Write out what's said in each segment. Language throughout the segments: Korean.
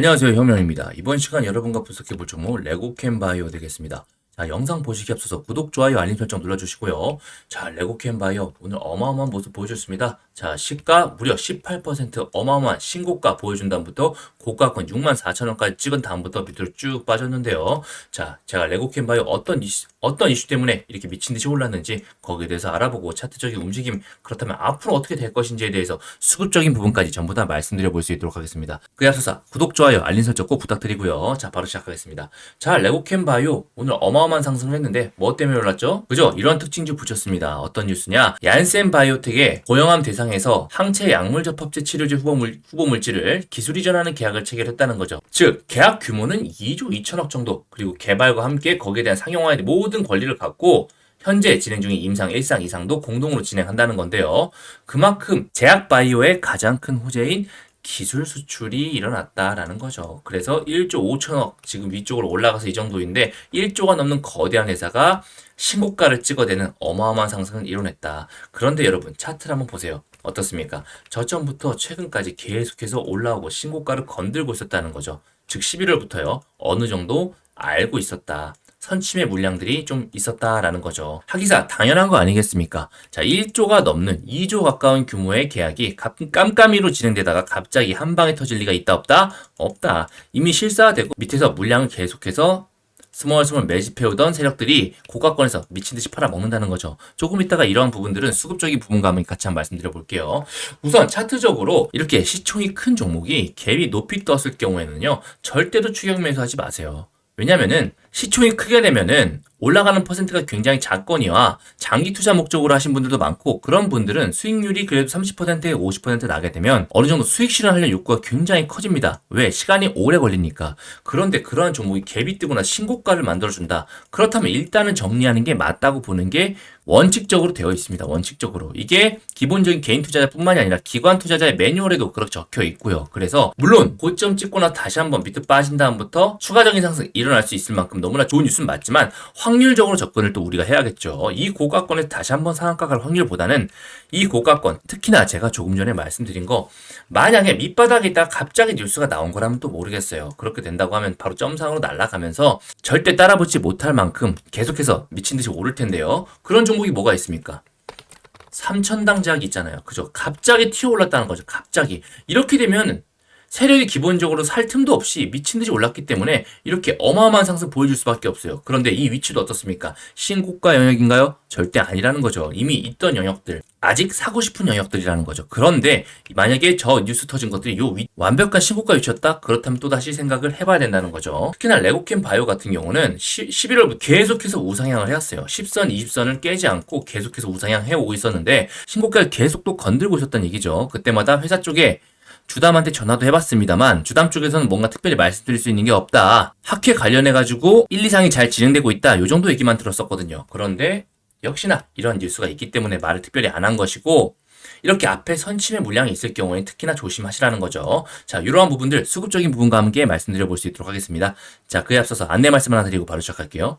안녕하세요 혁명입니다. 이번 시간 여러분과 분석해 볼 종목 레고캠 바이오 되겠습니다. 자 영상 보시기 앞서서 구독, 좋아요, 알림 설정 눌러주시고요. 자 레고캠 바이오 오늘 어마어마한 모습 보여줬습니다. 자 시가 무려 18% 어마어마한 신고가 보여준 다음부터 고가권 64,000원까지 찍은 다음부터 밑으로 쭉 빠졌는데요. 자 제가 레고캠 바이오 어떤 이슈, 어떤 이슈 때문에 이렇게 미친 듯이 올랐는지 거기에 대해서 알아보고 차트적인 움직임 그렇다면 앞으로 어떻게 될 것인지에 대해서 수급적인 부분까지 전부 다 말씀드려 볼 수 있도록 하겠습니다. 앞서서 구독, 좋아요, 알림 설정 꼭 부탁드리고요. 자 바로 시작하겠습니다. 자 레고캠 바이오 오늘 어마어마한 상승을 했는데 뭐 때문에 올랐죠? 그죠? 이런 특징주 붙였습니다. 어떤 뉴스냐? 얀센 바이오텍의 고용암 대상에서 항체 약물 접합제 치료제 후보 물, 후보 물질을 기술 이전하는 계약 을 체결했다는 거죠. 즉 계약 규모는 2조 2천억 정도 그리고 개발과 함께 거기에 대한 상용화의 모든 권리를 갖고 현재 진행 중인 임상 1상 이상도 공동으로 진행한다는 건데요. 그만큼 제약 바이오의 가장 큰 호재인 기술 수출이 일어났다라는 거죠. 그래서 1조 5천억 지금 위쪽으로 올라가서 이 정도인데 1조가 넘는 거대한 회사가 신고가를 찍어대는 어마어마한 상승을 이뤄냈다. 그런데 여러분 차트를 한번 보세요. 어떻습니까? 저점부터 최근까지 계속해서 올라오고 신고가를 건들고 있었다는 거죠. 즉 11월부터요. 어느 정도 알고 있었다. 선침의 물량들이 좀 있었다라는 거죠. 하기사 당연한 거 아니겠습니까? 자, 1조가 넘는 2조 가까운 규모의 계약이 깜- 깜깜이로 진행되다가 갑자기 한 방에 터질 리가 있다 없다? 없다. 이미 실사되고 밑에서 물량을 계속해서 스멀스멀 매집해오던 세력들이 고가권에서 미친 듯이 팔아먹는다는 거죠. 조금 있다가 이러한 부분들은 수급적인 부분과 한번 같이 한번 말씀드려 볼게요. 우선 차트적으로 이렇게 시총이 큰 종목이 갭이 높이 떴을 경우에는요, 절대로 추격 매수하지 마세요. 왜냐면은 시총이 크게 되면은 올라가는 퍼센트가 굉장히 작거니와 장기 투자 목적으로 하신 분들도 많고 그런 분들은 수익률이 그래도 30%에 50% 나게 되면 어느 정도 수익 실현하려는 욕구가 굉장히 커집니다. 왜? 시간이 오래 걸리니까. 그런데 그러한 종목이 갭이 뜨거나 신고가를 만들어준다. 그렇다면 일단은 정리하는 게 맞다고 보는 게 원칙적으로 되어 있습니다. 원칙적으로. 이게 기본적인 개인 투자자뿐만이 아니라 기관 투자자의 매뉴얼에도 그렇게 적혀 있고요. 그래서 물론 고점 찍거나 다시 한번 밑으로 빠진 다음부터 추가적인 상승 일어날 수 있을 만큼 너무나 좋은 뉴스는 맞지만 확률적으로 접근을 또 우리가 해야겠죠. 이 고가권에 다시 한번 상한가 갈 확률보다는 이 고가권 특히나 제가 조금 전에 말씀드린 거 만약에 밑바닥에 있다가 갑자기 뉴스가 나온 거라면 또 모르겠어요. 그렇게 된다고 하면 바로 점상으로 날아가면서 절대 따라붙지 못할 만큼 계속해서 미친 듯이 오를 텐데요. 그런 종목이 뭐가 있습니까? 삼천당 제약이 있잖아요. 그죠? 갑자기 튀어 올랐다는 거죠. 갑자기. 이렇게 되면 세력이 기본적으로 살 틈도 없이 미친 듯이 올랐기 때문에 이렇게 어마어마한 상승 보여줄 수밖에 없어요. 그런데 이 위치도 어떻습니까? 신고가 영역인가요? 절대 아니라는 거죠. 이미 있던 영역들. 아직 사고 싶은 영역들이라는 거죠. 그런데 만약에 저 뉴스 터진 것들이 요 위- 완벽한 신고가 위치였다? 그렇다면 또다시 생각을 해봐야 된다는 거죠. 특히나 레고캠 바이오 같은 경우는 11월부터 계속해서 우상향을 해왔어요. 10선, 20선을 깨지 않고 계속해서 우상향 해오고 있었는데 신고가를 계속 또 건들고 있었던 얘기죠. 그때마다 회사 쪽에 주담한테 전화도 해봤습니다만 주담 쪽에서는 뭔가 특별히 말씀드릴 수 있는 게 없다. 학회 관련해가지고 1, 2상이 잘 진행되고 있다. 요 정도 얘기만 들었었거든요. 그런데 역시나 이런 뉴스가 있기 때문에 말을 특별히 안 한 것이고 이렇게 앞에 선침의 물량이 있을 경우에 특히나 조심하시라는 거죠. 자, 이러한 부분들 수급적인 부분과 함께 말씀드려 볼 수 있도록 하겠습니다. 자, 그에 앞서서 안내 말씀 하나 드리고 바로 시작할게요.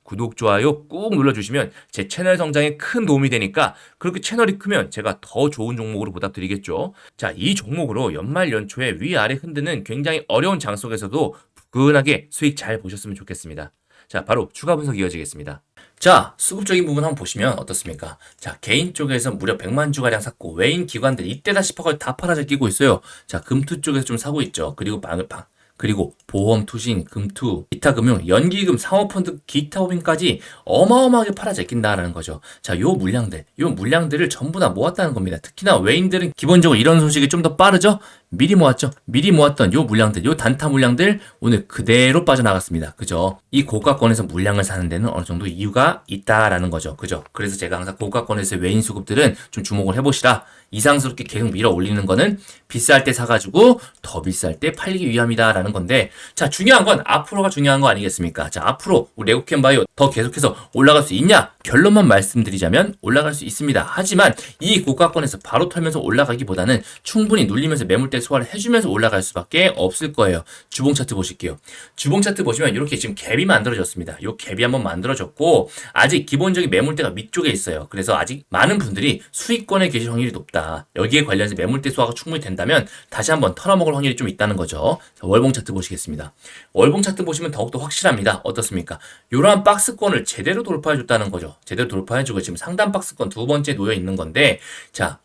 구독, 좋아요 꾹 눌러주시면 제 채널 성장에 큰 도움이 되니까 그렇게 채널이 크면 제가 더 좋은 종목으로 보답드리겠죠. 자, 이 종목으로 연말 연초에 위아래 흔드는 굉장히 어려운 장 속에서도 부근하게 수익 잘 보셨으면 좋겠습니다. 자, 바로 추가 분석 이어지겠습니다. 자, 수급적인 부분 한번 보시면 어떻습니까? 자, 개인 쪽에서 무려 100만 주가량 샀고, 외인 기관들 이때다 싶어가 다 팔아서 끼고 있어요. 자, 금투 쪽에서 좀 사고 있죠. 그리고 방을 방, 그리고 보험, 투신, 금투, 기타 금융, 연기금, 상호펀드, 기타 법인까지 어마어마하게 팔아져 있긴다라는 거죠. 자, 요 물량들, 요 물량들을 전부 다 모았다는 겁니다. 특히나 외인들은 기본적으로 이런 소식이 좀 더 빠르죠? 미리 모았죠. 미리 모았던 요 물량들, 요 단타 물량들 오늘 그대로 빠져나갔습니다. 그죠? 이 고가권에서 물량을 사는 데는 어느 정도 이유가 있다라는 거죠. 그죠? 그래서 제가 항상 고가권에서의 외인 수급들은 좀 주목을 해보시라. 이상스럽게 계속 밀어 올리는 거는 비쌀 때 사가지고 더 비쌀 때 팔리기 위함이다라는 건데 자 중요한 건 앞으로가 중요한 거 아니겠습니까? 자 앞으로 우리 레고캔 바이오 더 계속해서 올라갈 수 있냐? 결론만 말씀드리자면 올라갈 수 있습니다. 하지만 이 고가권에서 바로 털면서 올라가기보다는 충분히 눌리면서 매물대 소화를 해주면서 올라갈 수밖에 없을 거예요. 주봉 차트 보실게요. 주봉 차트 보시면 이렇게 지금 갭이 만들어졌습니다. 이 갭이 한번 만들어졌고 아직 기본적인 매물대가 위쪽에 있어요. 그래서 아직 많은 분들이 수익권에 계실 확률이 높다. 여기에 관련해서 매물대 소화가 충분히 된다면 다시 한번 털어먹을 확률이 좀 있다는 거죠. 자, 월봉 차트 보시겠습니다. 월봉 차트 보시면 더욱더 확실합니다. 어떻습니까? 이러한 박스권을 제대로 돌파해줬다는 거죠. 제대로 돌파해주고 지금 상단 박스권 두 번째 놓여 있는 건데 자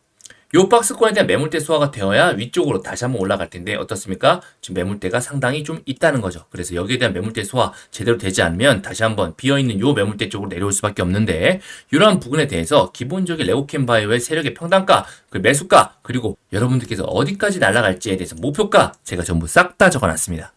요 박스권에 대한 매물대 소화가 되어야 위쪽으로 다시 한번 올라갈 텐데 어떻습니까? 지금 매물대가 상당히 좀 있다는 거죠. 그래서 여기에 대한 매물대 소화 제대로 되지 않으면 다시 한번 비어있는 요 매물대 쪽으로 내려올 수밖에 없는데 이러한 부분에 대해서 기본적인 레고캔 바이오의 세력의 평단가, 그 매수가 그리고 여러분들께서 어디까지 날아갈지에 대해서 목표가 제가 전부 싹 다 적어놨습니다.